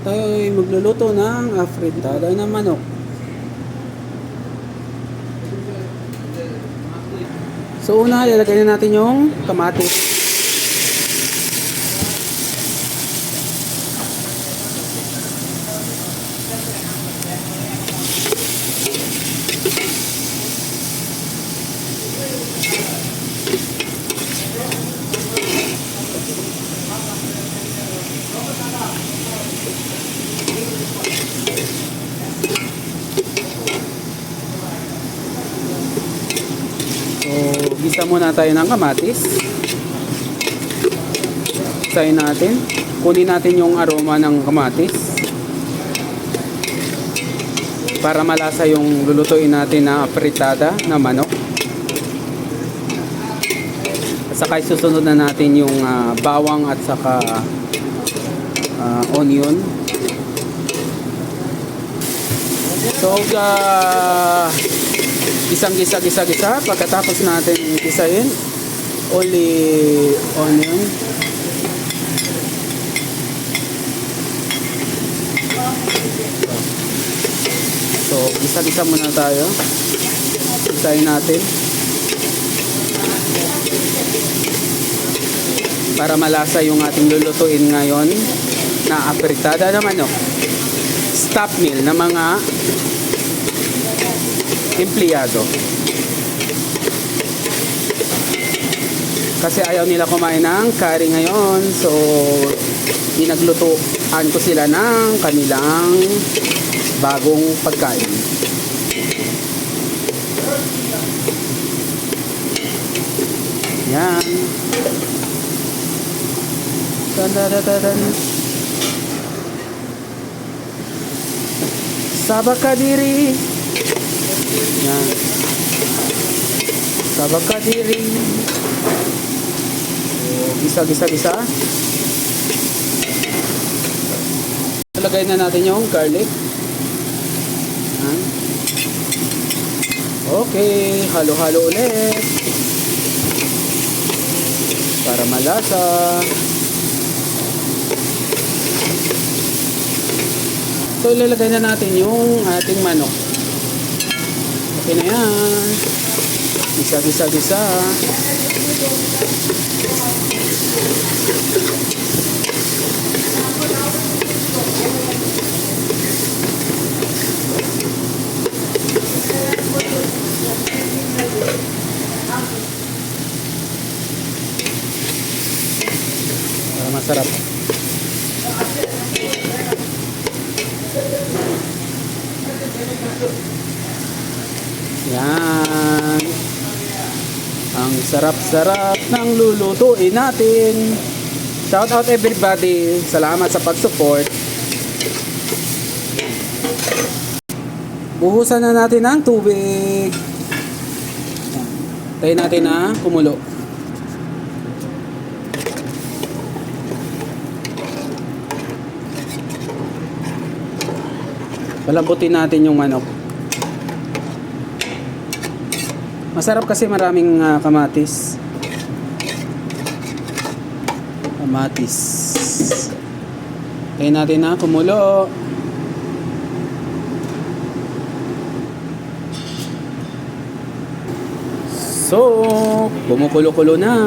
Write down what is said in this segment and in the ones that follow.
Tayo ay magluluto ng afritada na manok. So una, ilalagay na natin yung kamatis. So, gisa muna tayo ng kamatis. Gisahin natin. Kunin natin yung aroma ng kamatis. Para malasa yung lulutuin natin na apritada na manok. At saka susunod na natin yung ah, bawang at saka ah, onion. So, uh, isang gisa gisa gisa. Pagkatapos natin gisahin only onion. So gisa gisa muna tayo. Gisahin natin. Para malasa yung ating lulutuin ngayon na apritada na manok. Stop meal na mga empleyado. Kasi ayaw nila kumain ng curry ngayon. So, inaglutuan ko sila ng kanilang bagong pagkain. Yan. Tadadadadan. Sabakadiri. Yan. Sabag ka diri. So, gisa, gisa, gisa. Lagay na natin yung garlic. Yan. Okay, halo-halo ulit. Para malasa. So, ilalagay na natin yung ating manok. Okay na yan. Gisa, gisa, gisa. Para masarap. Yan. Ang sarap-sarap ng lulutuin natin. Shout out everybody. Salamat sa pag-support. Buhusan na natin ng tubig. Tayo natin na kumulo. Palambutin natin yung manok. Masarap kasi maraming ah, kamatis. Kamatis. Tayo natin na kumulo. So, kumukulo-kulo na.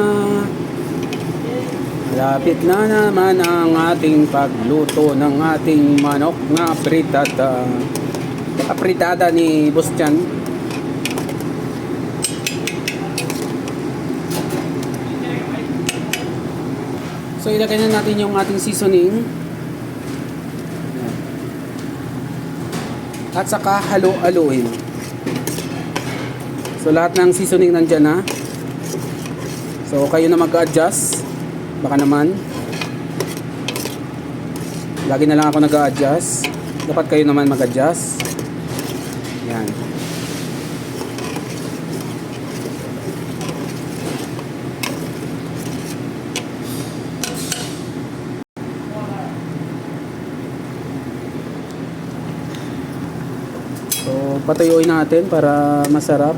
Malapit na naman ang ating pagluto ng ating manok na fritada. Apritada ni Boss So ilagay na natin yung ating seasoning. At saka halo-haloin. So lahat ng seasoning nandyan na. So kayo na mag-adjust. Baka naman. Lagi na lang ako nag-adjust. Dapat kayo naman mag-adjust. Yan. So, patuyuin natin para masarap.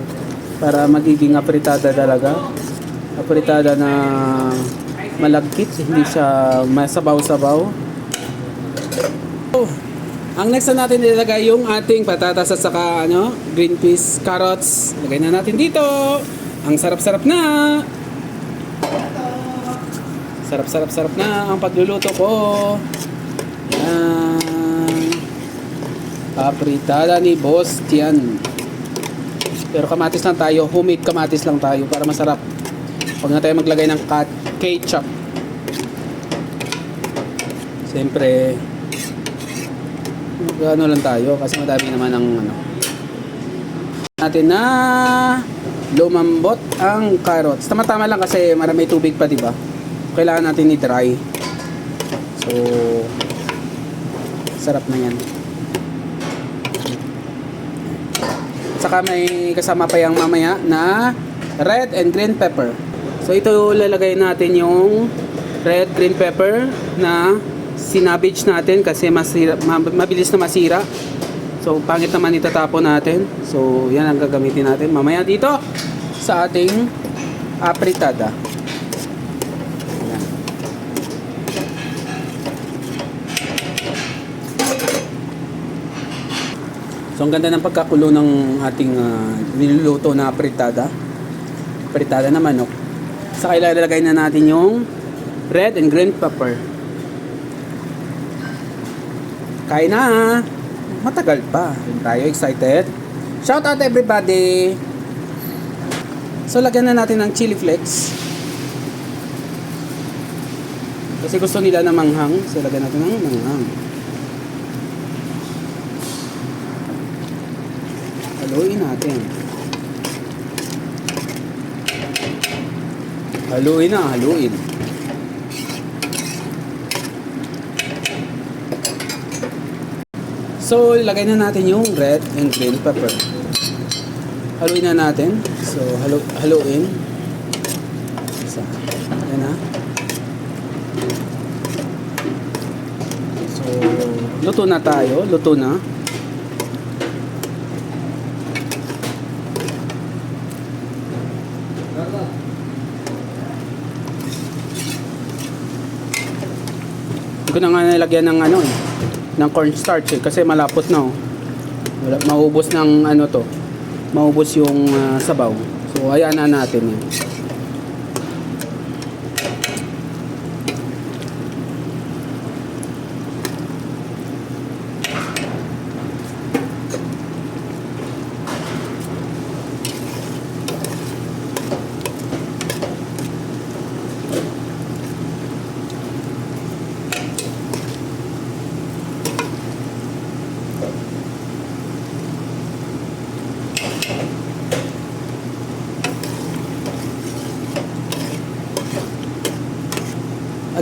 Para magiging apritada talaga. Apritada na malagkit, hindi siya masabaw-sabaw. Oh, ang next na natin ilalagay yung ating patatas at saka ano, green peas, carrots. Lagay na natin dito. Ang sarap-sarap na. Sarap-sarap-sarap na ang pagluluto ko. Yan. Papritada ni Boss Tian. Pero kamatis lang tayo. Homemade kamatis lang tayo para masarap. Huwag na tayo maglagay ng ketchup. Siyempre, ano lang tayo kasi madami naman ang ano. Natin na lumambot ang carrots. Tama-tama lang kasi marami tubig pa, di ba? Kailangan natin i-dry. So, sarap na yan. Saka may kasama pa yung mamaya na red and green pepper. So ito lalagay natin yung red green pepper na sinabage natin kasi masira, ma- mabilis na masira. So pangit naman itatapon natin. So yan ang gagamitin natin mamaya dito sa ating apritada. So ang ganda ng pagkakulo ng ating ah, niluluto na apritada. Apritada na manok. Sa ilalagay na natin yung red and green pepper. Kain na! Matagal pa. Yun tayo excited. Shout out everybody! So lagyan na natin ng chili flakes. Kasi gusto nila na manghang. So lagyan natin ng manghang. Haluin natin. Haluin na, haluin. So, ilagay na natin yung red and green pepper. Haluin na natin. So, halu haluin. Isa. Yan na. So, luto na tayo. Luto na. Ko na nga nilagyan ng ano eh, ng cornstarch eh, kasi malapot na oh. Wala, maubos ng ano to, maubos yung ah, sabaw. So, hayaan na natin yan.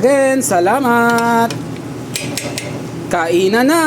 Again, salamat! Kainan na!